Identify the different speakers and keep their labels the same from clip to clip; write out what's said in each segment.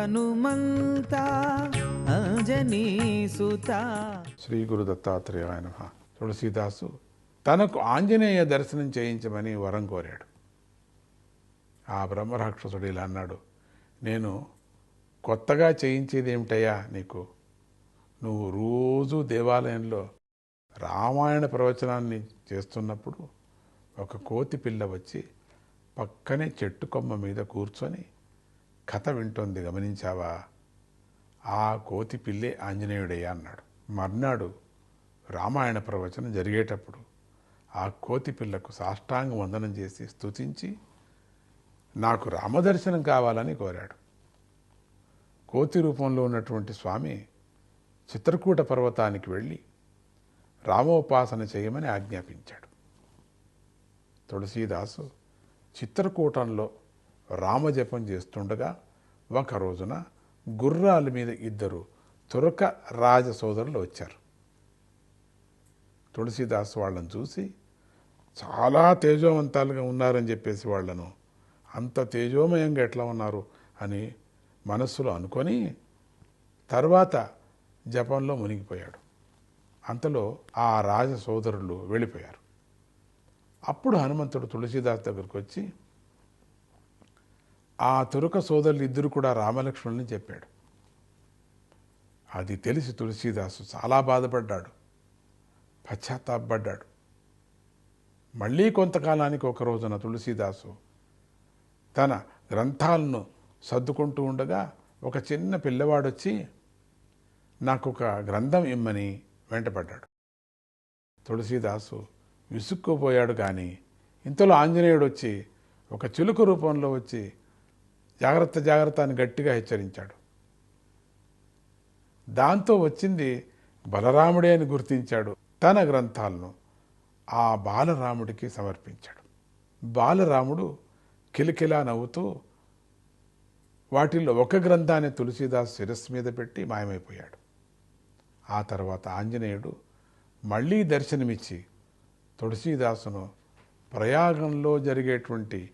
Speaker 1: హనుమంత అంజనీ
Speaker 2: శ్రీ గురు దత్తాత్రేయ నమ. తులసీదాసు తనకు ఆంజనేయ దర్శనం చేయించమని వరం కోరాడు. ఆ బ్రహ్మరాక్షసుడు ఇలా అన్నాడు నేను కొత్తగా చేయించేది ఏమిటయ్యా నీకు? నువ్వు రోజు దేవాలయంలో రామాయణ ప్రవచనాన్ని చేస్తున్నప్పుడు ఒక కోతి పిల్ల వచ్చి పక్కనే చెట్టు కొమ్మ మీద కూర్చొని కథ వింటోంది గమనించావా? ఆ కోతి పిల్లే ఆంజనేయుడయ్యా అన్నాడు. మర్నాడు రామాయణ ప్రవచనం జరిగేటప్పుడు ఆ కోతి పిల్లకు సాష్టాంగ వందనం చేసి స్తుతించి నాకు రామదర్శనం కావాలని కోరాడు. కోతి రూపంలో ఉన్నటువంటి స్వామి చిత్రకూట పర్వతానికి వెళ్ళి రామోపాసన చేయమని ఆజ్ఞాపించాడు. తులసీదాసు చిత్రకూటంలో రామజపం చేస్తుండగా ఒక రోజున గుర్రాల మీద ఇద్దరు తురక రాజ సోదరులు వచ్చారు. తులసీదాస్ వాళ్ళని చూసి చాలా తేజోవంతాలుగా ఉన్నారని చెప్పేసి వాళ్ళను అంత తేజోమయంగా ఎట్లా ఉన్నారు? అని మనస్సులో అనుకొని తర్వాత జపంలో మునిగిపోయాడు. అంతలో ఆ రాజ సోదరులు వెళ్ళిపోయారు. అప్పుడు హనుమంతుడు తులసీదాస్ దగ్గరకు వచ్చి ఆ తురక సోదరులు ఇద్దరు కూడా రామలక్ష్మణుని చెప్పాడు. అది తెలిసి తులసీదాసు చాలా బాధపడ్డాడు. పశ్చాత్తాపడ్డాడు. మళ్ళీ కొంతకాలానికి ఒక రోజున తులసీదాసు తన గ్రంథాలను సర్దుకుంటూ ఉండగా ఒక చిన్న పిల్లవాడొచ్చి నాకు ఒక గ్రంథం ఇమ్మని వెంటపడ్డాడు. తులసీదాసు విసుక్కుపోయాడు కానీ ఇంతలో ఆంజనేయుడు వచ్చి ఒక చిలుక రూపంలో వచ్చి జాగ్రత్త జాగ్రత్త అని గట్టిగా హెచ్చరించాడు. దాంతో వచ్చింది బలరాముడే అని గుర్తించాడు తన గ్రంథాలను. ఆ బాలరాముడికి సమర్పించాడు. బాలరాముడు కిలకిలా నవ్వుతూ వాటిల్లో ఒక గ్రంథాన్ని తులసీదాస్ శిరస్సు మీద పెట్టి మాయమైపోయాడు. ఆ తర్వాత ఆంజనేయుడు మళ్ళీ దర్శనమిచ్చి తులసీదాసును ప్రయాగంలో జరిగేటువంటి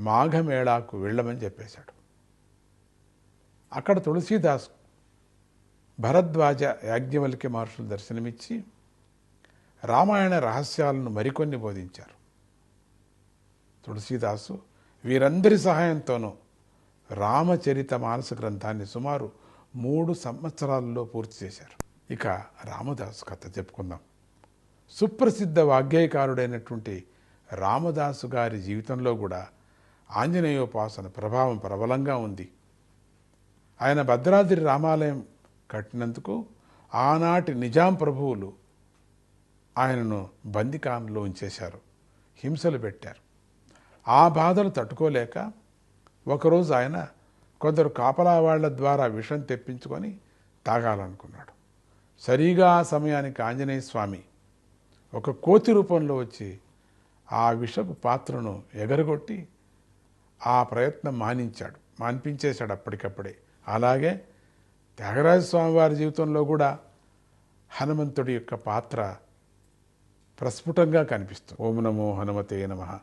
Speaker 2: మాఘమేళాకు వెళ్ళమని చెప్పేశాడు. అక్కడ తులసీదాస్ భరద్వాజ యాజ్ఞవల్క్య మహర్షులు దర్శనమిచ్చి రామాయణ రహస్యాలను మరికొన్ని బోధించారు. తులసీదాసు వీరందరి సహాయంతోనూ రామచరిత మానస గ్రంథాన్ని సుమారు మూడు సంవత్సరాలలో పూర్తి చేశారు. ఇక రామదాసు కథ చెప్పుకుందాం. సుప్రసిద్ధ వాగ్గేయకారుడైనటువంటి రామదాసు గారి జీవితంలో కూడా ఆంజనేయోపాసన ప్రభావం ప్రబలంగా ఉంది. ఆయన భద్రాద్రి రామాలయం కట్టినందుకు ఆనాటి నిజాం ప్రభువులు ఆయనను బందికాన్లో ఉంచేశారు. హింసలు పెట్టారు. ఆ బాధలు తట్టుకోలేక ఒకరోజు ఆయన కొందరు కాపలా వాళ్ళ ద్వారా విషం తెప్పించుకొని తాగాలనుకున్నాడు. సరిగా ఆ సమయానికి ఆంజనేయ స్వామి ఒక కోతి రూపంలో వచ్చి ఆ విషపు పాత్రను ఎగరగొట్టి ఆ ప్రయత్నం మానించాడు. మాన్పించేశాడు అప్పటికప్పుడే. అలాగే త్యాగరాజ స్వామి వారి జీవితంలో కూడా హనుమంతుడి యొక్క పాత్ర ప్రస్ఫుటంగా కనిపిస్తుంది. ఓం నమో హనుమతే నమ.